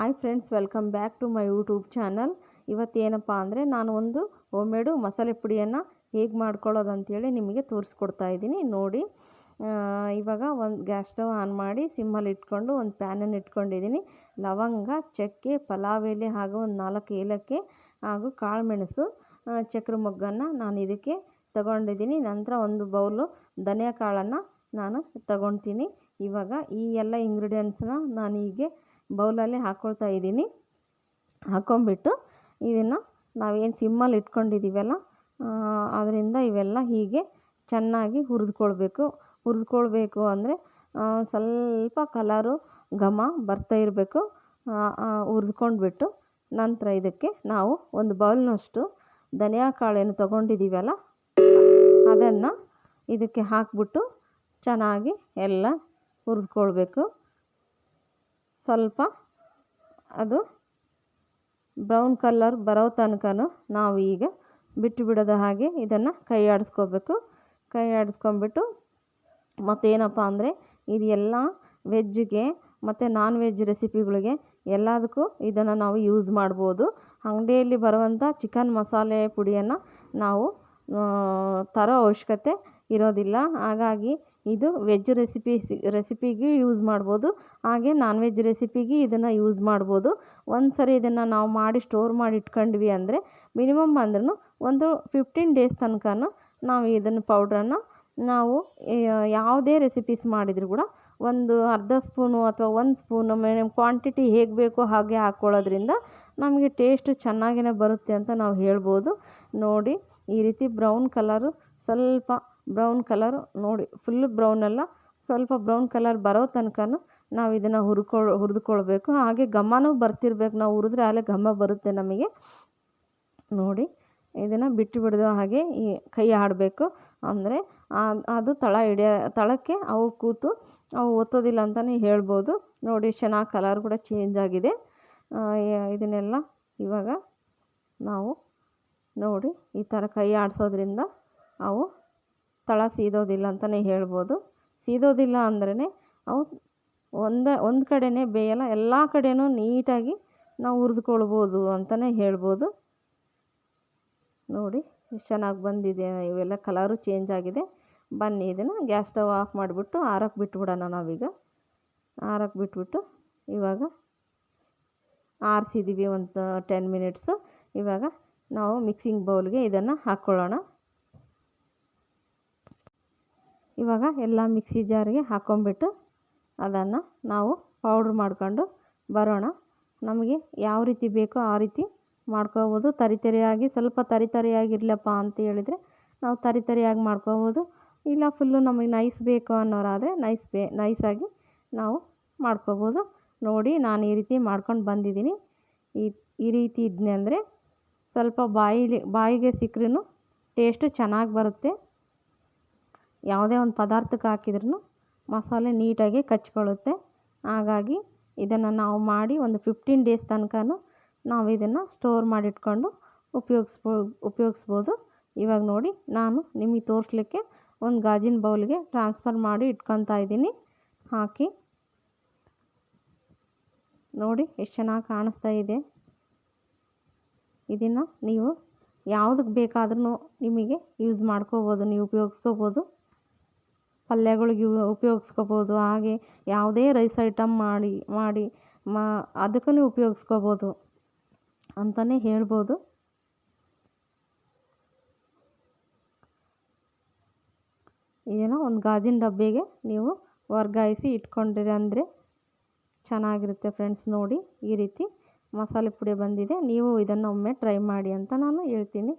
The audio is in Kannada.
Hi friends, welcome back to my YouTube channel. ಇವತ್ತೇನಪ್ಪ ಅಂದರೆ ನಾನು ಒಂದು ಹೋಮ್ಮೇಡು ಮಸಾಲೆ ಪುಡಿಯನ್ನು ಹೇಗೆ ಮಾಡ್ಕೊಳ್ಳೋದು ಅಂತೇಳಿ ನಿಮಗೆ ತೋರಿಸ್ಕೊಡ್ತಾ ಇದ್ದೀನಿ. ನೋಡಿ ಇವಾಗ ಒಂದು ಗ್ಯಾಸ್ ಸ್ಟವ್ ಆನ್ ಮಾಡಿ ಸಿಮ್ಮಲ್ಲಿ ಇಟ್ಕೊಂಡು ಒಂದು ಪ್ಯಾನನ್ನು ಇಟ್ಕೊಂಡಿದ್ದೀನಿ. ಲವಂಗ, ಚಕ್ಕೆ, ಪಲಾವ್ ಎಲೆ ಹಾಗೂ ಒಂದು ನಾಲ್ಕು ಏಲಕ್ಕಿ ಹಾಗೂ ಕಾಳು ಮೆಣಸು ಚಕ್ರ ಮೊಗ್ಗನ್ನು ನಾನು ಇದಕ್ಕೆ ತಗೊಂಡಿದ್ದೀನಿ. ನಂತರ ಒಂದು ಬೌಲು ಧನಿಯಾ ಕಾಳನ್ನು ನಾನು ತಗೊತೀನಿ. ಇವಾಗ ಈ ಎಲ್ಲ ಇಂಗ್ರೀಡಿಯೆಂಟ್ಸ್ನ ನಾನು ಹೀಗೆ ಬೌಲಲ್ಲಿ ಹಾಕ್ಕೊಳ್ತಾ ಇದ್ದೀನಿ. ಹಾಕ್ಕೊಂಬಿಟ್ಟು ಇದನ್ನು ನಾವೇನು ಸಿಮ್ಮಲ್ಲಿ ಇಟ್ಕೊಂಡಿದ್ದೀವಲ್ಲ ಅದರಿಂದ ಇವೆಲ್ಲ ಹೀಗೆ ಚೆನ್ನಾಗಿ ಹುರಿದ್ಕೊಳ್ಬೇಕು. ಹುರಿದ್ಕೊಳ್ಬೇಕು ಅಂದರೆ ಸ್ವಲ್ಪ ಕಲರು ಘಮ ಬರ್ತಾ ಇರಬೇಕು. ಹುರಿದ್ಕೊಂಡ್ಬಿಟ್ಟು ನಂತರ ಇದಕ್ಕೆ ನಾವು ಒಂದು ಬೌಲ್ನಷ್ಟು ಧನಿಯಾ ಕಾಳೇನು ತೊಗೊಂಡಿದ್ದೀವಲ್ಲ, ಅದನ್ನು ಇದಕ್ಕೆ ಹಾಕ್ಬಿಟ್ಟು ಚೆನ್ನಾಗಿ ಎಲ್ಲ ಹುರಿದ್ಕೊಳ್ಬೇಕು. ಸ್ವಲ್ಪ ಅದು ಬ್ರೌನ್ ಕಲ್ಲರ್ ಬರೋ ತನಕನೂ ನಾವು ಈಗ ಬಿಟ್ಟು ಬಿಡದ ಹಾಗೆ ಇದನ್ನು ಕೈ ಆಡಿಸ್ಕೋಬೇಕು ಕೈ ಆಡಿಸ್ಕೊಂಬಿಟ್ಟು ಮತ್ತೇನಪ್ಪ ಅಂದರೆ ಇದು ಎಲ್ಲ ವೆಜ್ಜಿಗೆ ಮತ್ತು ನಾನ್ ವೆಜ್ ರೆಸಿಪಿಗಳಿಗೆ ಎಲ್ಲದಕ್ಕೂ ಇದನ್ನು ನಾವು ಯೂಸ್ ಮಾಡ್ಬೋದು. ಅಂಗಡಿಯಲ್ಲಿ ಬರುವಂಥ ಚಿಕನ್ ಮಸಾಲೆ ಪುಡಿಯನ್ನು ನಾವು ತರೋ ಅವಶ್ಯಕತೆ ಇರೋದಿಲ್ಲ. ಹಾಗಾಗಿ ಇದು ವೆಜ್ ರೆಸಿಪಿ ರೆಸಿಪಿಗೆ ಯೂಸ್ ಮಾಡ್ಬೋದು. ಹಾಗೆ ನಾನ್ ವೆಜ್ ರೆಸಿಪಿಗೆ ಇದನ್ನು ಯೂಸ್ ಮಾಡ್ಬೋದು. ಒಂದು ಸರಿ ಇದನ್ನು ನಾವು ಮಾಡಿ ಸ್ಟೋರ್ ಮಾಡಿ ಇಟ್ಕೊಂಡ್ವಿ ಅಂದರೆ ಮಿನಿಮಮ್ ಅಂದ್ರೂ ಒಂದು ಫಿಫ್ಟೀನ್ ಡೇಸ್ ತನಕನೂ ನಾವು ಇದನ್ನು ಪೌಡ್ರನ್ನು ನಾವು ಯಾವುದೇ ರೆಸಿಪೀಸ್ ಮಾಡಿದರೂ ಕೂಡ ಒಂದು ಅರ್ಧ ಸ್ಪೂನು ಅಥವಾ ಒಂದು ಸ್ಪೂನು ಮಿನಿಮಮ್ ಕ್ವಾಂಟಿಟಿ ಹೇಗೆ ಬೇಕೋ ಹಾಗೆ ಹಾಕ್ಕೊಳ್ಳೋದ್ರಿಂದ ನಮಗೆ ಟೇಸ್ಟ್ ಚೆನ್ನಾಗಿಯೇ ಬರುತ್ತೆ ಅಂತ ನಾವು ಹೇಳ್ಬೋದು. ನೋಡಿ, ಈ ರೀತಿ ಬ್ರೌನ್ ಕಲರು ಸ್ವಲ್ಪ ಬ್ರೌನ್ ಕಲರ್ ನೋಡಿ ಫುಲ್ ಬ್ರೌನ್ ಅಲ್ಲ. ಸ್ವಲ್ಪ ಬ್ರೌನ್ ಕಲರ್ ಬರೋ ತನಕನೂ ನಾವು ಇದನ್ನು ಹುರ್ಕೊಳ್, ಹುರಿದುಕೊಳ್ಬೇಕು. ಹಾಗೆ ಘಮನೂ ಬರ್ತಿರ್ಬೇಕು. ನಾವು ಹುರಿದ್ರೆ ಆಲೆ ಘಮ ಬರುತ್ತೆ ನಮಗೆ. ನೋಡಿ, ಇದನ್ನು ಬಿಟ್ಟು ಬಿಡೋ ಹಾಗೆ ಈ ಕೈ ಆಡಬೇಕು. ಅಂದರೆ ಅದು ತಳ ಹಿಡಿಯ, ತಳಕ್ಕೆ ಅವು ಕೂತು ಅವು ಒತ್ತೋದಿಲ್ಲ ಅಂತಲೇ ಹೇಳ್ಬೋದು. ನೋಡಿ ಚೆನ್ನಾಗಿ ಕಲರ್ ಕೂಡ ಚೇಂಜ್ ಆಗಿದೆ. ಇದನ್ನೆಲ್ಲ ಇವಾಗ ನಾವು ನೋಡಿ ಈ ಥರ ಕೈ ಆಡಿಸೋದ್ರಿಂದ ಅವು ತಳ ಸೀದೋದಿಲ್ಲ ಅಂತಲೇ ಹೇಳ್ಬೋದು. ಸೀದೋದಿಲ್ಲ ಅಂದ್ರೇ ಅವು ಒಂದೇ, ಒಂದು ಕಡೆಯೇ ಬೇಯಲ್ಲ, ಎಲ್ಲ ಕಡೆಯೂ ನೀಟಾಗಿ ನಾವು ಹುರಿದ್ಕೊಳ್ಬೋದು ಅಂತಲೇ ಹೇಳ್ಬೋದು. ನೋಡಿ ಚೆನ್ನಾಗಿ ಬಂದಿದೆ, ಇವೆಲ್ಲ ಕಲರು ಚೇಂಜ್ ಆಗಿದೆ. ಬನ್ನಿ, ಇದನ್ನು ಗ್ಯಾಸ್ ಸ್ಟವ್ ಆಫ್ ಮಾಡಿಬಿಟ್ಟು ಆರಕ್ಕೆ ಬಿಟ್ಬಿಡೋಣ ನಾವೀಗ. ಆರಕ್ಕೆ ಬಿಟ್ಬಿಟ್ಟು ಇವಾಗ ಆರಿಸಿದ್ದೀವಿ ಒಂದು ಟೆನ್ ಮಿನಿಟ್ಸು ಇವಾಗ ನಾವು ಮಿಕ್ಸಿಂಗ್ ಬೌಲ್ಗೆ ಇದನ್ನು ಹಾಕ್ಕೊಳ್ಳೋಣ ಇವಾಗ ಎಲ್ಲ ಮಿಕ್ಸಿ ಜಾರಿಗೆ ಹಾಕ್ಕೊಂಬಿಟ್ಟು ಅದನ್ನು ನಾವು ಪೌಡ್ರ್ ಮಾಡ್ಕೊಂಡು ಬರೋಣ. ನಮಗೆ ಯಾವ ರೀತಿ ಬೇಕೋ ಆ ರೀತಿ ಮಾಡ್ಕೋಬೋದು ತರಿತರಿಯಾಗಿ ಸ್ವಲ್ಪ ತರಿ ತರಿಯಾಗಿರ್ಲಪ್ಪ ಅಂತ ಹೇಳಿದರೆ ನಾವು ತರಿತರಿಯಾಗಿ ಮಾಡ್ಕೋಬೋದು ಇಲ್ಲ ಫುಲ್ಲು ನಮಗೆ ನೈಸ್ ಬೇಕು ಅನ್ನೋರಾದರೆ ನೈಸ್ ಬೇ ನೈಸಾಗಿ ನಾವು ಮಾಡ್ಕೋಬೋದು ನೋಡಿ ನಾನು ಈ ರೀತಿ ಮಾಡ್ಕೊಂಡು ಬಂದಿದ್ದೀನಿ. ಈ ಈ ರೀತಿ ಇದ್ನೆ ಅಂದರೆ ಸ್ವಲ್ಪ ಬಾಯಿಲಿ, ಬಾಯಿಗೆ ಸಿಕ್ಕರೂ ಟೇಸ್ಟು ಚೆನ್ನಾಗಿ ಬರುತ್ತೆ. ಯಾವುದೇ ಒಂದು ಪದಾರ್ಥಕ್ಕೆ ಹಾಕಿದ್ರೂ ಮಸಾಲೆ ನೀಟಾಗಿ ಕಚ್ಕೊಳ್ಳುತ್ತೆ. ಹಾಗಾಗಿ ಇದನ್ನು ನಾವು ಮಾಡಿ ಒಂದು ಫಿಫ್ಟೀನ್ ಡೇಸ್ ತನಕನೂ ನಾವು ಇದನ್ನು ಸ್ಟೋರ್ ಮಾಡಿಟ್ಕೊಂಡು ಉಪಯೋಗಿಸ್ಬೋ, ಉಪಯೋಗಿಸ್ಬೋದು. ಇವಾಗ ನೋಡಿ ನಾನು ನಿಮಗೆ ತೋರಿಸ್ಲಿಕ್ಕೆ ಒಂದು ಗಾಜಿನ ಬೌಲ್ಗೆ ಟ್ರಾನ್ಸ್ಫರ್ ಮಾಡಿ ಇಟ್ಕೊತಾ ಇದ್ದೀನಿ. ಹಾಕಿ. ನೋಡಿ ಎಷ್ಟು ಚೆನ್ನಾಗಿ ಕಾಣಿಸ್ತಾ ಇದೆ. ಇದನ್ನು ನೀವು ಯಾವುದಕ್ಕೆ ಬೇಕಾದ್ರೂ ನಿಮಗೆ ಯೂಸ್ ಮಾಡ್ಕೋಬೋದು, ನೀವು ಉಪಯೋಗಿಸ್ಕೋಬೋದು. ಪಲ್ಯಗಳಿಗೆ ಉಪಯೋಗಿಸ್ಕೋಬೋದು. ಹಾಗೆ ಯಾವುದೇ ರೈಸ್ ಐಟಮ್ ಮಾಡಿ ಮಾಡಿ ಮಾ, ಅದಕ್ಕೂ ಉಪಯೋಗಿಸ್ಕೋಬೋದು ಅಂತಲೇ ಹೇಳ್ಬೋದು. ಏನೋ ಒಂದು ಗಾಜಿನ ಡಬ್ಬಿಗೆ ನೀವು ವರ್ಗಾಯಿಸಿ ಇಟ್ಕೊಂಡಿರಿ ಅಂದರೆ ಚೆನ್ನಾಗಿರುತ್ತೆ ಫ್ರೆಂಡ್ಸ್ ನೋಡಿ. ಈ ರೀತಿ ಮಸಾಲೆ ಪುಡಿ ಬಂದಿದೆ. ನೀವು ಇದನ್ನು ಒಮ್ಮೆ ಟ್ರೈ ಮಾಡಿ ಅಂತ ನಾನು ಹೇಳ್ತೀನಿ.